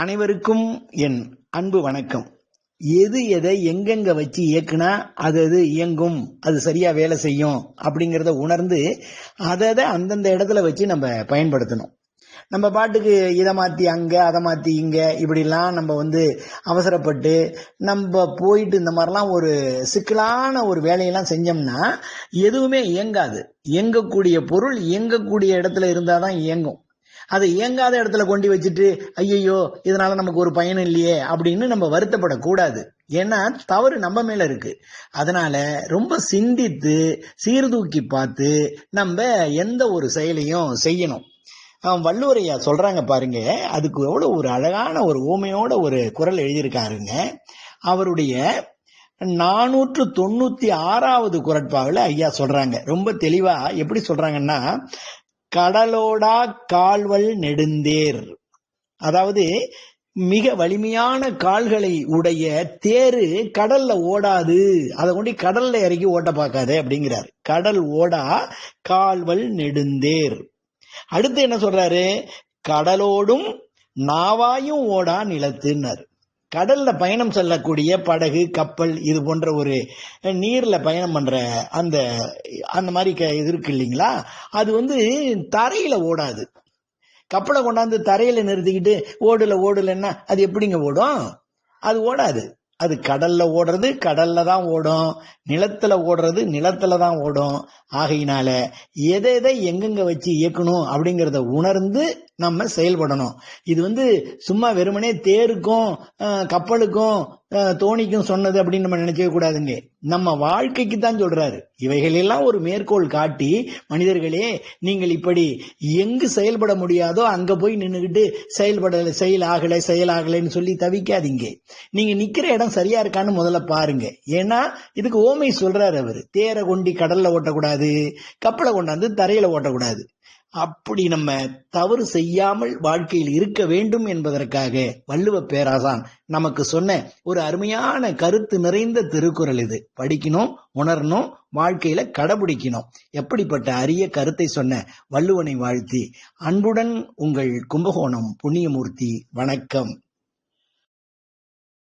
அனைவருக்கும் என் அன்பு வணக்கம். எது எதை எங்கெங்க வச்சு இயக்குனா அது அது இயங்கும் அது சரியா வேலை செய்யும் அப்படிங்கிறத உணர்ந்து அதை அதை அந்தந்த இடத்துல வச்சு நம்ம பயன்படுத்தணும். நம்ம பாட்டுக்கு இதை மாத்தி அங்க அதை மாத்தி இங்க இப்படிலாம் நம்ம வந்து அவசரப்பட்டு நம்ம போயிட்டு இந்த மாதிரிலாம் ஒரு சிக்கலான ஒரு வேலையெல்லாம் செஞ்சோம்னா எதுவுமே இயங்காது. இயங்கக்கூடிய பொருள் இயங்கக்கூடிய இடத்துல இருந்தாதான் இயங்கும். அதை இயங்காத இடத்துல கொண்டு வச்சுட்டு ஐயையோ இதனால நமக்கு ஒரு பயன் இல்லையே அப்படின்னு நம்ம வருத்தப்படக்கூடாது. ஏன்னா தவறு நம்ம மேல இருக்கு. அதனால ரொம்ப சிந்தித்து சீர்தூக்கி பார்த்து நம்ம எந்த ஒரு செயலையும் செய்யணும். வள்ளுவரையா சொல்றாங்க பாருங்க அதுக்கு எவ்வளோ ஒரு அழகான ஒரு ஊமையோட ஒரு குரல் எழுதியிருக்காருங்க. அவருடைய நானூற்று தொண்ணூத்தி ஆறாவது குரட்பாவில் ஐயா சொல்றாங்க. ரொம்ப தெளிவா எப்படி சொல்றாங்கன்னா கடலோடா கால்வல் நெடுந்தேர். அதாவது மிக வலிமையான கால்களை உடைய தேரு கடல்ல ஓடாது. அதை கொண்டு கடல்ல இறக்கி ஓட்ட பார்க்காதே அப்படிங்கிறார். கடல் ஓடா கால்வல் நெடுந்தேர். அடுத்து என்ன சொல்றாரு? கடலோடும் நாவாயும் ஓடா நிலத்துன்னாரு. கடல்ல பயணம் செல்லக்கூடிய படகு கப்பல் இது போன்ற ஒரு நீர்ல பயணம் பண்ற அந்த அந்த மாதிரி க- இது இருக்கு இல்லைங்களா? அது வந்து தரையில ஓடாது. கப்பலை கொண்டாந்து தரையில நிறுத்திக்கிட்டு ஓடுல ஓடுலன்னா அது எப்படிங்க ஓடும்? அது ஓடாது. அது கடல்ல ஓடுறது கடல்ல தான் ஓடும். நிலத்துல ஓடுறது நிலத்துல தான் ஓடும். ஆகையினால எதை எதை எங்கெங்க வச்சு இயக்கணும் அப்படிங்கிறத உணர்ந்து நம்ம செயல்படணும். இது வந்து சும்மா வெறுமனே தேருக்கும் கப்பலுக்கும் தோணிக்கும் சொன்னது அப்படின்னு நம்ம நினைக்கவே கூடாதுங்க. நம்ம வாழ்க்கைக்கு தான் சொல்றாரு. இவைகளெல்லாம் ஒரு மேற்கோள் காட்டி மனிதர்களே நீங்கள் இப்படி எங்கு செயல்பட முடியாதோ அங்க போய் நின்றுக்கிட்டு செயல்படலை செயல் ஆகலை செயல் ஆகலைன்னு சொல்லி தவிக்காதீங்க. நீங்க நிக்கிற இடம் சரியா இருக்கான்னு முதல்ல பாருங்க. ஏன்னா இதுக்கு ஓமை சொல்றாரு அவரு. தேரை கொண்டி கடல்ல ஓட்டக்கூடாது கப்பலை கொண்டாந்து தரையில ஓட்டக்கூடாது. அப்படி நம்ம தவறு செய்யாமல் வாழ்க்கையில் இருக்க வேண்டும் என்பதற்காக வள்ளுவ பேராசான் நமக்கு சொன்ன ஒரு அருமையான கருத்து நிறைந்த திருக்குறள் இது. படிக்கணும் உணரணும் வாழ்க்கையில கடைபிடிக்கணும். எப்படிப்பட்ட அரிய கருத்தை சொன்ன வள்ளுவனை வாழ்த்தி அன்புடன் உங்கள் கும்பகோணம் புண்ணியமூர்த்தி வணக்கம்.